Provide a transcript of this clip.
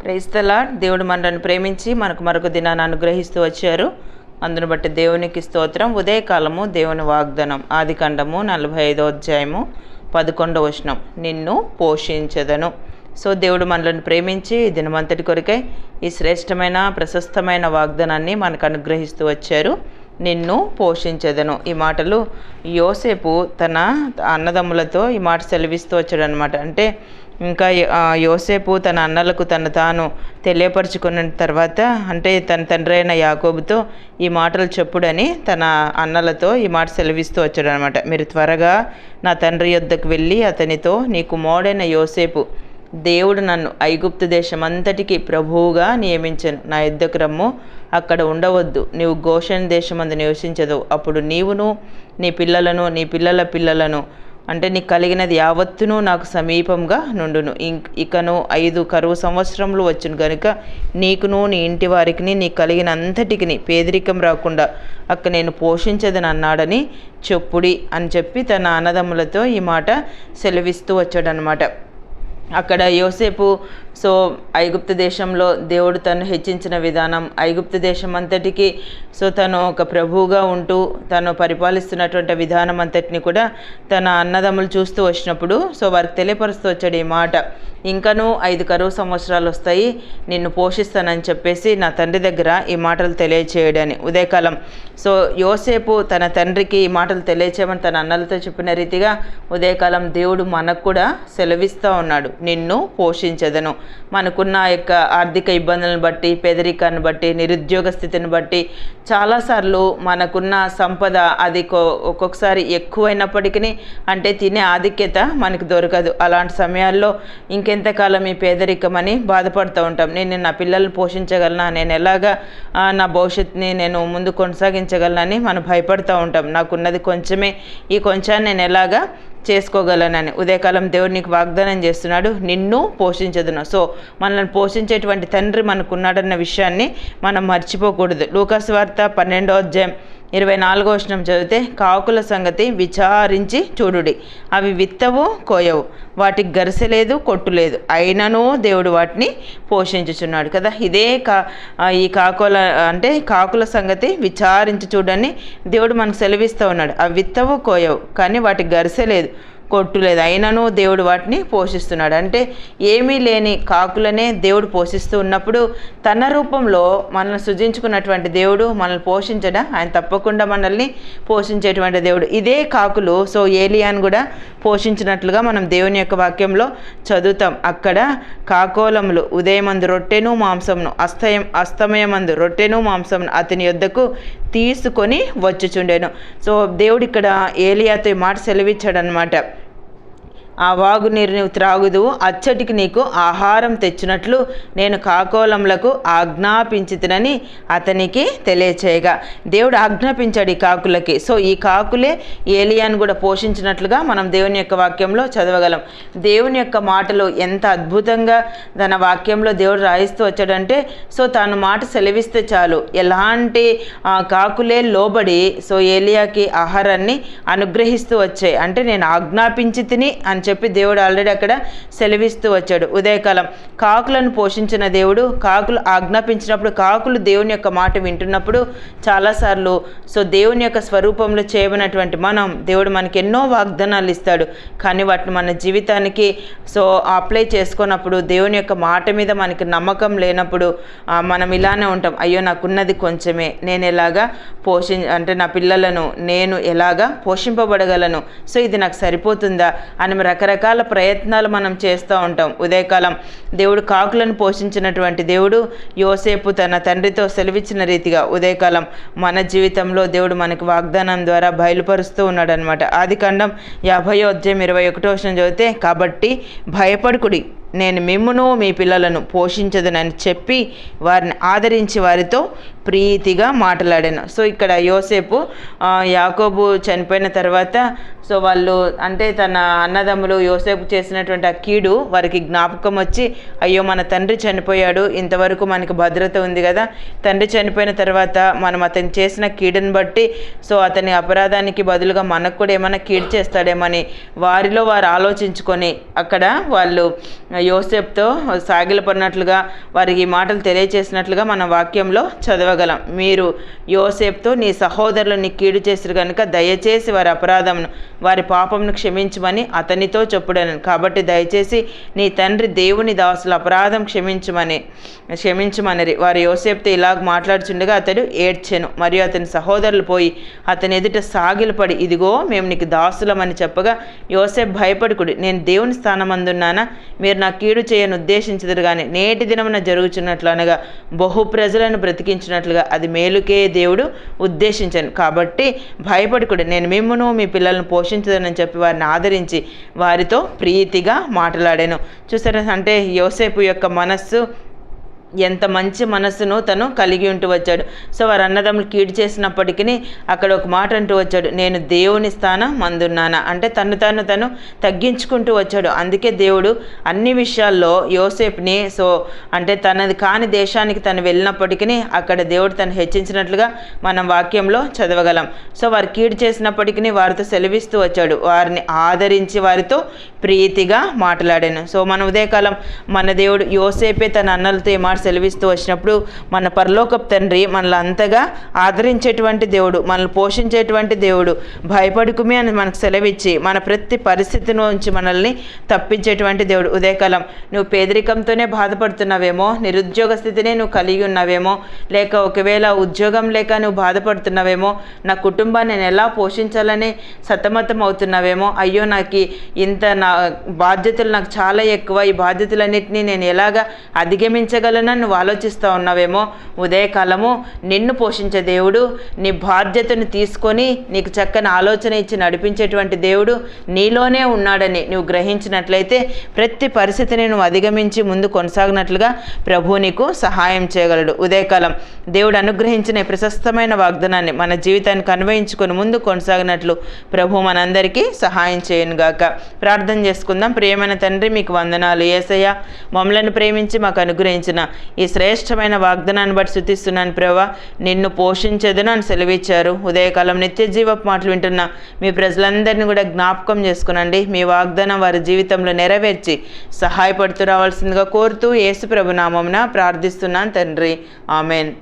క్రైస్తలా దేవుడు మనల్ని ప్రేమించి మనకు మరొక దినాన్ని అనుగ్రహిస్తూ వచ్చారు. అందును బట్టి దేవునికి స్తోత్రం. ఉదయకాలము దేవుని వాగ్దానం. ఆదికాండము నలభై ఐదో అధ్యాయము పదకొండవ వచనం. నిన్ను పోషించదను. సో దేవుడు మనలను ప్రేమించి దినమంతటి కొరకై ఈ శ్రేష్టమైన ప్రశస్తమైన వాగ్దానాన్ని మనకు అనుగ్రహిస్తూ వచ్చారు. నిన్ను పోషించదను. ఈ మాటలు యోసేపు తన అన్నదమ్ములతో ఈ మాట సెలవిస్తూ వచ్చాడు అనమాట అంటే ఇంకా యోసేపు తన అన్నలకు తను తాను తెలియపరుచుకున్న తర్వాత అంటే తన తండ్రి అయిన యాకోబుతో ఈ మాటలు చెప్పుడని తన అన్నలతో ఈ మాట సెలవిస్తూ వచ్చాడు అనమాట మీరు త్వరగా నా తండ్రి యొద్దకు వెళ్ళి అతనితో నీకు మోడైన యోసేపు దేవుడు నన్ను ఐగుప్తు దేశం అంతటికి ప్రభువుగా నియమించను. నా యుద్ధకు రమ్ము అక్కడ ఉండవద్దు. నీవు గోషన్ దేశమందు నివసించదు. అప్పుడు నీవును నీ పిల్లలను నీ పిల్లల పిల్లలను అంటే నీకు కలిగినది యావత్తును నాకు సమీపంగా నుండును. ఇకను ఐదు కరువు సంవత్సరములు వచ్చును కనుక నీకును నీ ఇంటి వారికి నీకు కలిగిన అంతటికి పేదరికం రాకుండా అక్క నేను పోషించదని అన్నాడని చెప్పుడి అని చెప్పి తన అన్నదమ్ములతో ఈ మాట సెలవిస్తూ వచ్చాడనమాట అక్కడ యోసేపు సో ఐగుప్తు దేశంలో దేవుడు తను హెచ్చించిన విధానం ఐగుప్తు దేశం అంతటికి సో తను ఒక ప్రభువుగా ఉంటూ తను పరిపాలిస్తున్నటువంటి విధానం అంతటిని కూడా తన అన్నదమ్ములు చూస్తూ వచ్చినప్పుడు సో వారికి తెలియపరుస్తూ వచ్చాడు ఈ మాట. ఇంకనూ ఐదు కరువు సంవత్సరాలు వస్తాయి నిన్ను పోషిస్తానని చెప్పేసి నా తండ్రి దగ్గర ఈ మాటలు తెలియచేయడని ఉదయకాలం. సో యోసేపు తన తండ్రికి ఈ మాటలు తెలియచేయమని తన అన్నలతో చెప్పిన రీతిగా ఉదయకాలం దేవుడు మనకు కూడా సెలవిస్తూ ఉన్నాడు. నిన్ను పోషించదను. మనకున్న యొక్క ఆర్థిక ఇబ్బందులను బట్టి పేదరికాన్ని బట్టి నిరుద్యోగ స్థితిని బట్టి చాలాసార్లు మనకున్న సంపద అది ఒక్కొక్కసారి ఎక్కువైనప్పటికీ అంటే తినే ఆధిక్యత మనకు దొరకదు. అలాంటి సమయాల్లో ఇంకెంతకాలం ఈ పేదరికం అని బాధపడుతూ ఉంటాం. నేను నా పిల్లల్ని పోషించగలనా? నేను ఎలాగా నా భవిష్యత్తుని నేను ముందు కొనసాగించగలనని మనం భయపడుతూ ఉంటాం. నాకున్నది కొంచెమే ఈ కొంచెం నేను ఎలాగా చేసుకోగలనని. ఉదయకాలం దేవుడు నీకు వాగ్దానం చేస్తున్నాడు నిన్ను పోషించదును. సో మనల్ని పోషించేటువంటి తండ్రి మనకున్నాడన్న విషయాన్ని మనం మర్చిపోకూడదు. లూకాస్ వార్త పన్నెండో అధ్యాయం ఇరవై నాలుగో వచనం చదివితే కాకుల సంగతి విచారించి చూడుడి. అవి విత్తవు కోయవు. వాటికి గరిసెలేదు కొట్టు లేదు. అయినను దేవుడు వాటిని పోషించుచున్నాడు కదా. ఇదే కా ఈ కాకుల అంటే కాకుల సంగతి విచారించి చూడని దేవుడు మనకు సెలవిస్తూ ఉన్నాడు. అవి విత్తవు కోయవు. కానీ వాటికి గరిసె లేదు. కొట్టు లేదు అయినను దేవుడు వాటిని పోషిస్తున్నాడు. అంటే ఏమీ లేని కాకులనే దేవుడు పోషిస్తూ ఉన్నప్పుడు తన రూపంలో మనల్ని సృజించుకున్నటువంటి దేవుడు మనల్ని పోషించడం? ఆయన తప్పకుండా మనల్ని పోషించేటువంటి దేవుడు. ఇదే కాకులు సో ఏలియాన్ కూడా పోషించినట్లుగా మనం దేవుని యొక్క వాక్యంలో చదువుతాం. అక్కడ కాకోలములు ఉదయమందు రొట్టెను మాంసమును అస్తయం అస్తమయమందు రొట్టెను మాంసమును అతని యొద్దకు తీసుకొని వచ్చుచుండెను. సో దేవుడు ఇక్కడ ఏలియాతో ఈ మాట సెలవిచ్చాడనమాట ఆ వాగునీరుని త్రాగుదువు. నీవు అచ్చటికి నీకు ఆహారం తెచ్చినట్లు నేను కాకోలములకు ఆజ్ఞాపించుతునని అతనికి తెలియచేయగా. దేవుడు ఆజ్ఞాపించాడు ఈ కాకులకి. సో ఈ కాకులే ఏలియాను కూడా పోషించినట్లుగా మనం దేవుని యొక్క వాక్యంలో చదవగలం. దేవుని యొక్క మాటలు ఎంత అద్భుతంగా తన వాక్యంలో దేవుడు రాయిస్తూ వచ్చాడంటే సో తాను మాట సెలవిస్తే చాలు. ఎలాంటి కాకులే లోబడి సో ఏలియాకి ఆహారాన్ని అనుగ్రహిస్తూ వచ్చాయి. అంటే నేను ఆజ్ఞాపించి తిని అని చెప్పి దేవుడు ఆల్రెడీ అక్కడ సెలవిస్తూ వచ్చాడు. ఉదయకాలం కాకులను పోషించిన దేవుడు కాకులు ఆజ్ఞాపించినప్పుడు కాకులు దేవుని యొక్క మాట వింటున్నప్పుడు చాలాసార్లు సో దేవుని యొక్క స్వరూపంలో చేయబడినటువంటి మనం దేవుడు మనకి ఎన్నో వాగ్దానాలు ఇస్తాడు. కానీ వాటిని మన జీవితానికి సో అప్లై చేసుకున్నప్పుడు దేవుని యొక్క మాట మీద మనకి నమ్మకం లేనప్పుడు మనం ఇలానే ఉంటాం. అయ్యో నాకున్నది కొంచెమే. నేను ఎలాగా పోషి అంటే నా పిల్లలను నేను ఎలాగా పోషింపబడగలను? సో ఇది నాకు సరిపోతుందా? అని రకరకాల ప్రయత్నాలు మనం చేస్తూ ఉంటాం. ఉదయకాలం దేవుడు కాకులను పోషించినటువంటి దేవుడు యోసేపు తన తండ్రితో సెలవిచ్చిన రీతిగా ఉదయకాలం మన జీవితంలో దేవుడు మనకి వాగ్దానం ద్వారా బయలుపరుస్తూ ఉన్నాడనమాట ఆది కాండం యాభై అధ్యాయం ఇరవై ఒకటో చదివితే కాబట్టి భయపడుకుడి నేను మిమ్మును మీ పిల్లలను పోషించదనని చెప్పి వారిని ఆదరించి వారితో ప్రీతిగా మాట్లాడాను. సో ఇక్కడ యోసేపు యాకోబు చనిపోయిన తర్వాత సో వాళ్ళు అంటే తన అన్నదమ్ములు యోసేపు చేసినటువంటి ఆ కీడు వారికి జ్ఞాపకం వచ్చి అయ్యో మన తండ్రి చనిపోయాడు ఇంతవరకు మనకి భద్రత ఉంది కదా. తండ్రి చనిపోయిన తర్వాత మనం అతను చేసిన కీడుని బట్టి సో అతని అపరాధానికి బదులుగా మనకు కూడా ఏమైనా కీడు చేస్తాడేమని వారిలో వారు ఆలోచించుకొని అక్కడ వాళ్ళు యోసెప్తో సాగిలపడినట్లుగా వారికి ఈ మాటలు తెలియచేసినట్లుగా మన వాక్యంలో చదవగలం. మీరు యోసెప్తో నీ సహోదరులు నీ కీడు చేసిరు కనుక దయచేసి వారి అపరాధమును వారి పాపమును క్షమించమని అతనితో చెప్పుడను. కాబట్టి దయచేసి నీ తండ్రి దేవుని దాసుల అపరాధం క్షమించమని క్షమించమనరి. వారి యోసేపుతో ఇలాగ మాట్లాడుచుండగా అతడు ఏడ్చెను. మరియు అతని సహోదరులు పోయి అతని ఎదుట సాగిలపడి ఇదిగో మేము నీకు దాసులమని చెప్పగా యోసేపు భయపడుకుడు. నేను దేవుని స్థానమందున్నానా? మీరు నా కీడు చేయను ఉద్దేశించదురు కానీ నేటి దినమున జరుగుచున్నట్లు అనగా బహు ప్రజలను బ్రతికించినట్లుగా అది మేలుకే దేవుడు ఉద్దేశించాను. కాబట్టి భయపడుకుడు నేను మిమ్మును మీ పిల్లలను పోషించదనని చెప్పి వారిని ఆదరించి వారితో ప్రీతిగా మాట్లాడాను. చూసారా అంటే యోసేపు యొక్క మనస్సు ఎంత మంచి మనస్సును తను కలిగి ఉంటూ వచ్చాడు. సో వారు అన్నదమ్ములు కీడు చేసినప్పటికీ అక్కడ ఒక మాట అంటూ వచ్చాడు నేను దేవుని స్థానం మందున్నానా అంటే తను తను తను తగ్గించుకుంటూ వచ్చాడు. అందుకే దేవుడు అన్ని విషయాల్లో యోసేఫ్ని సో అంటే తనది కాని దేశానికి తను వెళ్ళినప్పటికీ అక్కడ దేవుడు తను హెచ్చించినట్లుగా మనం వాక్యంలో చదవగలం. సో వారు కీడు చేసినప్పటికీ వారితో సెలవిస్తూ వచ్చాడు. వారిని ఆదరించి వారితో ప్రీతిగా మాట్లాడాను. సో మన ఉదయకాలం మన దేవుడు యోసేపే తన అన్నలతో ఏ సెలవిస్తూ వచ్చినప్పుడు మన పరలోకపు తండ్రి మనల్ని అంతగా ఆదరించేటువంటి దేవుడు మనల్ని పోషించేటువంటి దేవుడు భయపడుకుమే అని మనకు సెలవిచ్చి మన ప్రతి పరిస్థితి నుంచి మనల్ని తప్పించేటువంటి దేవుడు. ఉదయకాలం నువ్వు పేదరికంతోనే బాధపడుతున్నావేమో నిరుద్యోగ స్థితిని నువ్వు కలిగి ఉన్నావేమో లేక ఒకవేళ ఉద్యోగం లేక నువ్వు బాధపడుతున్నావేమో నా కుటుంబాన్ని నేను ఎలా పోషించాలని సతమతం అవుతున్నావేమో అయ్యో నాకు ఇంత నా బాధ్యతలు నాకు చాలా ఎక్కువ ఈ బాధ్యతలన్నింటినీ నేను ఎలాగా అధిగమించగలను అధిగమించగలనని నువ్వు ఆలోచిస్తూ ఉన్నావేమో? ఉదయకాలము నిన్ను పోషించే దేవుడు నీ బాధ్యతను తీసుకొని నీకు చక్కని ఆలోచన ఇచ్చి నడిపించేటువంటి దేవుడు నీలోనే ఉన్నాడని నువ్వు గ్రహించినట్లయితే ప్రతి పరిస్థితిని నువ్వు అధిగమించి ముందు కొనసాగినట్లుగా ప్రభు నీకు సహాయం చేయగలడు. ఉదయకాలం దేవుడు అనుగ్రహించిన ప్రశస్తమైన వాగ్దానాన్ని మన జీవితానికి అన్వయించుకొని ముందు కొనసాగినట్లు ప్రభు మనందరికీ సహాయం చేయనుగాక ప్రార్థన చేసుకుందాం. ప్రియమైన తండ్రి మీకు వందనాలు. ఏసయ్య మమ్మలను ప్రేమించి మాకు అనుగ్రహించిన ఈ శ్రేష్టమైన వాగ్దానాన్ని బట్టి శుతిస్తున్నాను ప్రభా. నిన్ను పోషించదును అని సెలవిచ్చారు. ఉదయకాలం నిత్య జీవపు మాటలు వింటున్న మీ ప్రజలందరినీ కూడా జ్ఞాపకం చేసుకునండి. మీ వాగ్దానం వారి జీవితంలో నెరవేర్చి సహాయపడుతూ రావాల్సిందిగా కోరుతూ యేసు ప్రభు నామమున ప్రార్థిస్తున్నాను తండ్రి. ఆమెన్.